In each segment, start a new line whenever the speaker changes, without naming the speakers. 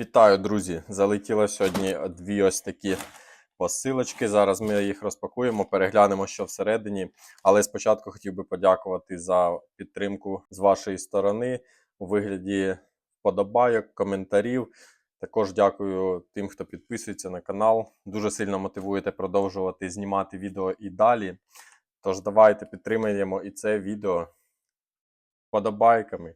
Вітаю, друзі! Залетіло сьогодні дві ось такі посилочки. Зараз ми їх розпакуємо, переглянемо, що всередині. Але спочатку хотів би подякувати за підтримку з вашої сторони у вигляді вподобайок, коментарів. Також дякую тим, хто підписується на канал. Дуже сильно мотивуєте продовжувати знімати відео і далі. Тож давайте підтримаємо і це відео вподобайками,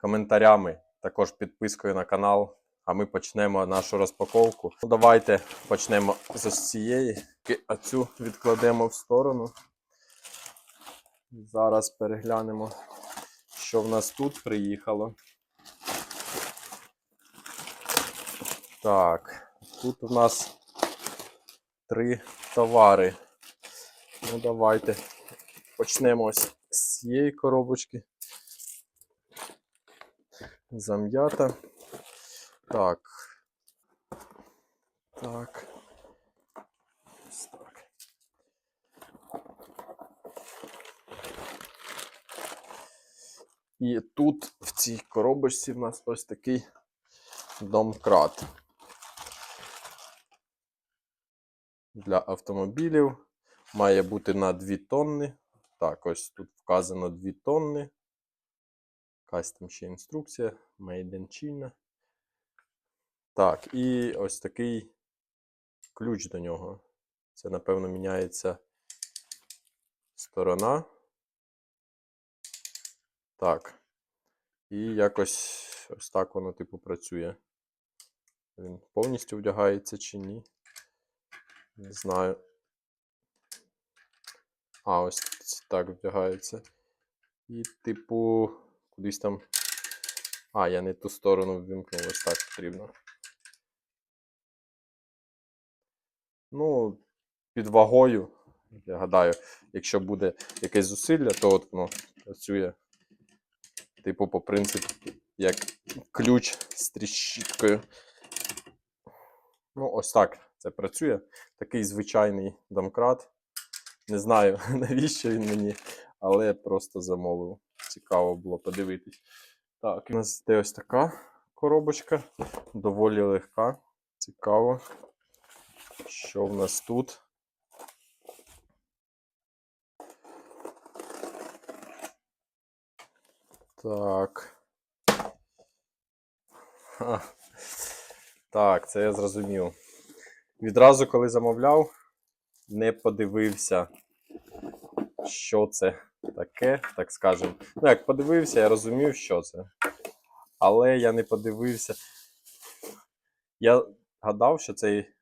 коментарями, також підпискою на канал. А ми почнемо нашу розпаковку. Ну, давайте почнемо з цієї. А цю відкладемо в сторону. Зараз переглянемо, що в нас тут приїхало. Так, тут у нас три товари. Ну, давайте почнемо з цієї коробочки. Зам'ята. Так. Так. Ось так. І тут в цій коробочці в нас ось такий домкрат. Для автомобілів має бути на 2 тонни. Так, ось тут вказано 2 тонни. Якась там ще інструкція. Made in China. Так, і ось такий ключ до нього. Це, напевно, міняється сторона. Так. І якось ось так воно, типу, працює. Він повністю вдягається чи ні? Не знаю. А, ось так вдягається. І, типу, кудись там. А, я не ту сторону ввімкнув, ось так потрібно. Ну, під вагою, я гадаю, якщо буде якесь зусилля, то от воно працює, типу, по принципу, як ключ з тріщіткою. Ну, ось так це працює. Такий звичайний домкрат. Не знаю, навіщо він мені, але просто замовив. Цікаво було подивитись. Так, у нас є ось така коробочка, доволі легка. Цікаво. Що в нас тут? Так. Ха. Так, це я зрозумів. Відразу, коли замовляв, не подивився, що це таке, так скажемо. Ну, як подивився, я розумів, що це. Але я не подивився. Я гадав, що цей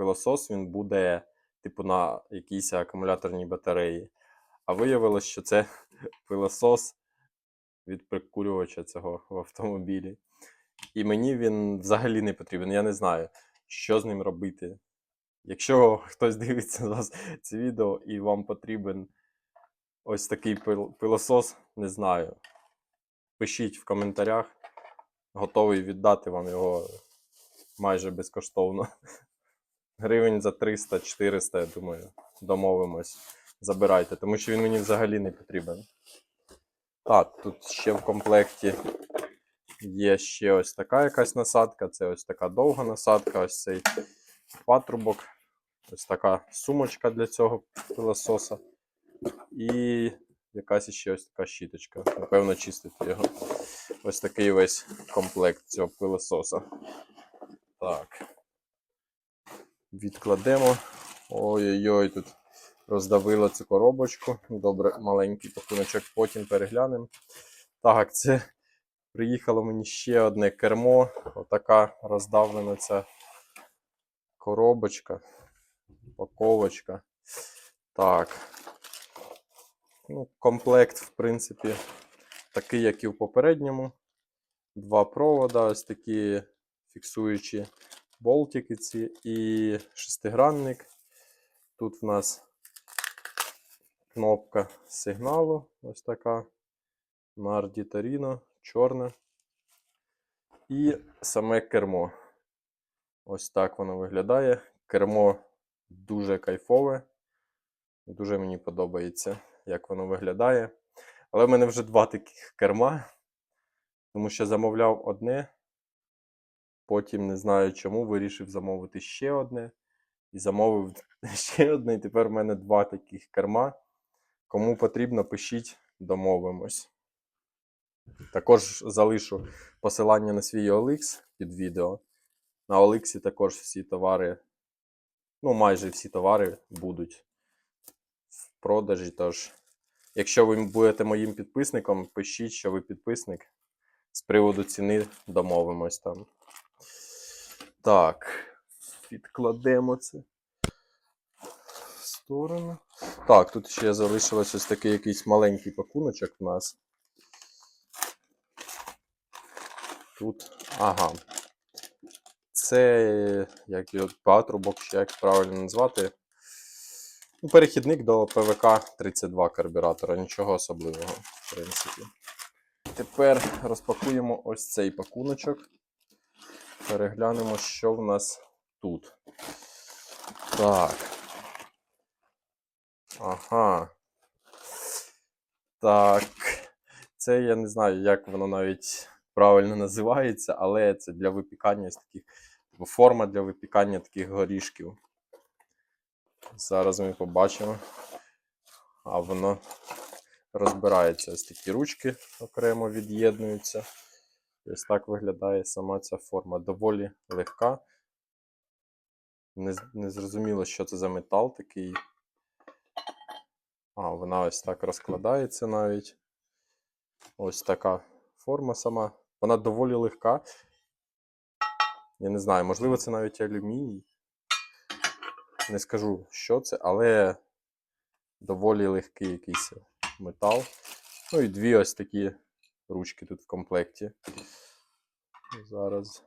пилосос він буде, типу, на якійсь акумуляторній батареї. А виявилось, що це пилосос від прикурювача цього в автомобілі. І мені він взагалі не потрібен. Я не знаю, що з ним робити. Якщо хтось дивиться зараз це відео і вам потрібен ось такий пил- пилосос, не знаю. Пишіть в коментарях. Готовий віддати вам його майже безкоштовно. Гривень за 300-400, я думаю, домовимось. Забирайте, тому що він мені взагалі не потрібен. Так, тут ще в комплекті є ще ось така якась насадка. Це ось така довга насадка, ось цей патрубок, ось така сумочка для цього пилососа. І якась ще ось така щіточка. Напевно, чистити його. Ось такий весь комплект цього пилососа. Так. Відкладемо. Ой-ой-ой, тут роздавило цю коробочку. Добре, маленький пакуночок, потім переглянемо. Так, це приїхало мені ще одне кермо. Отака роздавлена ця коробочка, упаковочка. Так. Ну, комплект, в принципі, такий, як і в попередньому. Два провода, ось такі фіксуючі болтики ці і шестигранник. Тут в нас кнопка сигналу, ось така. Нарді Таріно, чорне. І саме кермо. Ось так воно виглядає. Кермо дуже кайфове. Дуже мені подобається, як воно виглядає. Але в мене вже два таких керма, тому що замовляв одне. Потім не знаю чому, вирішив замовити ще одне. І замовив ще одне. І тепер в мене два таких керма. Кому потрібно, пишіть, домовимось. Також залишу посилання на свій OLX під відео. На OLX також всі товари, ну майже всі товари будуть в продажі. Тож, якщо ви будете моїм підписником, пишіть, що ви підписник. З приводу ціни домовимось там. Так, відкладемо це в сторону. Так, тут ще залишилось ось такий якийсь маленький пакуночок у нас. Тут. Ага. Це як його патрубок, чи як правильно назвати. Ну, перехідник до ПВК 32 карбюратора. Нічого особливого, в принципі. Тепер розпакуємо ось цей пакуночок. Переглянемо, що в нас тут. Так. Ага. Так. Це я не знаю, як воно навіть правильно називається, але це для випікання ось таких. типу, Форма для випікання таких горішків. Зараз ми побачимо. А воно розбирається. Ось такі ручки окремо від'єднуються. Ось так виглядає сама ця форма. Доволі легка. Не, не зрозуміло, що це за метал такий. А, вона ось так розкладається навіть. Ось така форма сама. Вона доволі легка. Я не знаю, можливо, це навіть алюміній. Не скажу, що це, але доволі легкий якийсь метал. Ну і дві ось такі ручки тут в комплекті. Зараз.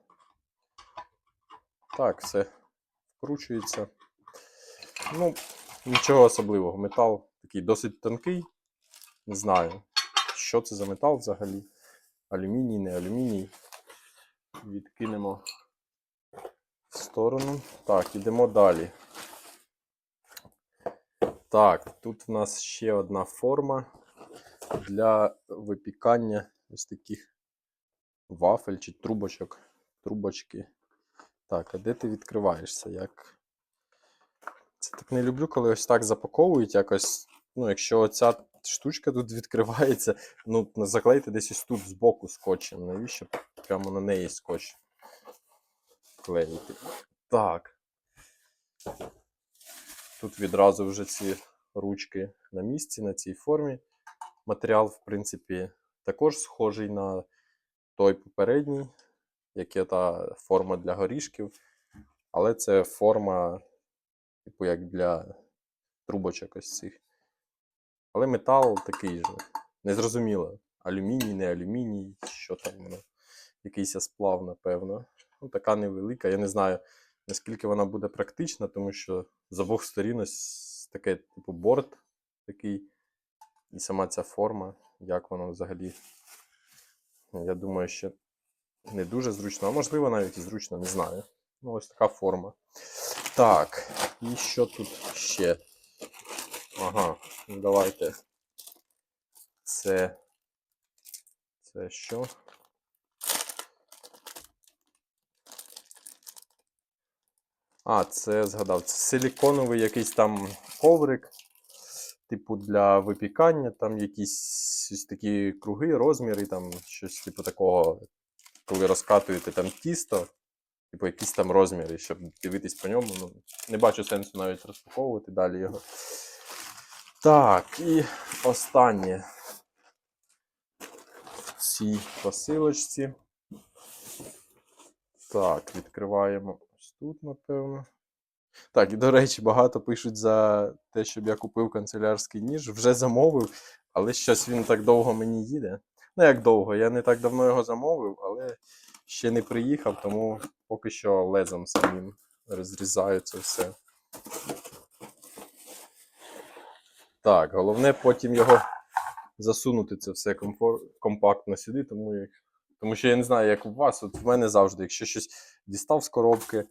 Так, все вкручується. Ну, нічого особливого. Метал такий досить тонкий. Не знаю, що це за метал взагалі. Алюміній, не алюміній. Відкинемо в сторону. Так, ідемо далі. Так, тут в нас ще одна форма для випікання ось таких вафель чи трубочок. Трубочки. Так, а де ти відкриваєшся? Як? Це так не люблю, коли ось так запаковують якось. Ну, якщо ця штучка тут відкривається, ну, заклейте десь ось тут збоку скотчем. Навіщо прямо на неї скотч клеїти? Так. Тут відразу вже ці ручки на місці, на цій формі. Матеріал, в принципі, також схожий на той попередній, як та форма для горішків. Але це форма, типу, як для трубочок ось цих. Але метал такий же. Незрозуміло. Алюміній, не алюміній, що там воно. Якийсь сплав, напевно. Ну, така невелика. Я не знаю, наскільки вона буде практична, тому що з обох сторін ось таке, типу, борт такий. І сама ця форма, як воно взагалі. Я думаю, що не дуже зручно, а можливо навіть і зручно, не знаю. Ну, ось така форма. Так, і що тут ще? Ага, ну давайте. Це. Це що? А, це згадав. Це силіконовий якийсь там коврик, типу для випікання, там якісь такі круги, розміри, там щось типу такого, коли розкатуєте там тісто, типу якісь там розміри, щоб дивитись по ньому. Ну, не бачу сенсу навіть розпаковувати далі його. Так, і останнє в цій посилочці. Так, відкриваємо ось тут, напевно. Так, і до речі, багато пишуть за те, щоб я купив канцелярський ніж. Вже замовив, але щось він так довго мені їде. Ну, як довго, я не так давно його замовив, але ще не приїхав, тому поки що лезом самим розрізаю це все. Так, головне потім його засунути це все компактно сюди, тому, тому що я не знаю, як у вас. От в мене завжди, якщо щось дістав з коробки,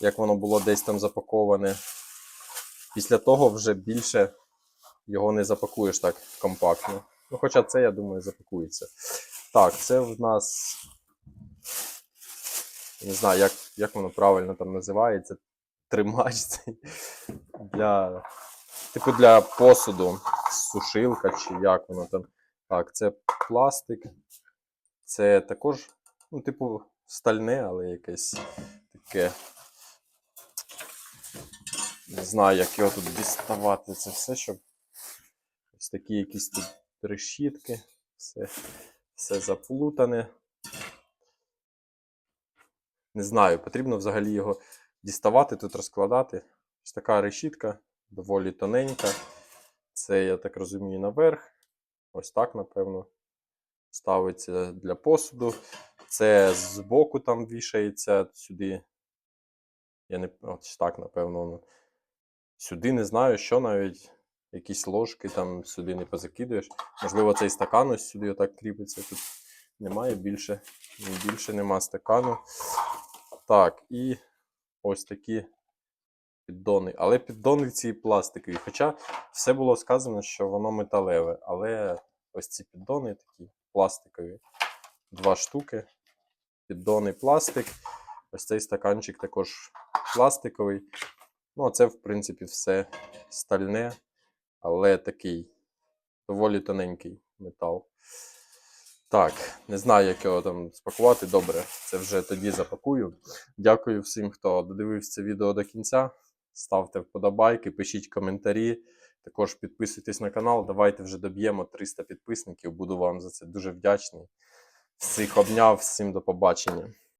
як воно було десь там запаковане, після того вже більше його не запакуєш так компактно. Ну, хоча це, я думаю, запакується. Так, це в нас Не знаю, як, як воно правильно там називається. Тримач для. Типу для посуду. Сушилка чи як воно там. Так, це пластик. Це також, ну, типу, стальне, але якесь таке. Не знаю, як його тут діставати. Це все, щоб ось такі якісь тут решітки. Все, все заплутане. Не знаю, потрібно взагалі його діставати, тут розкладати. Ось така решітка, доволі тоненька. Це, я так розумію, наверх. Ось так, напевно. Ставиться для посуду. Це збоку там вішається сюди. Я не от так, напевно, воно. Сюди не знаю, що навіть. Якісь ложки там сюди не позакидуєш. Можливо, цей стакан ось сюди отак кріпиться. Тут немає більше. Більше нема стакану. Так, і ось такі піддони. Але піддони ці пластикові. Хоча все було сказано, що воно металеве. Але ось ці піддони такі пластикові. Два штуки. Піддони пластик. Ось цей стаканчик також пластиковий. Ну, а це, в принципі, все стальне, але такий доволі тоненький метал. Так, не знаю, як його там спакувати. Добре, це вже тоді запакую. Дякую всім, хто додивився це відео до кінця. Ставте вподобайки, пишіть коментарі. Також підписуйтесь на канал. Давайте вже доб'ємо 300 підписників. Буду вам за це дуже вдячний. Всіх обняв, всім до побачення.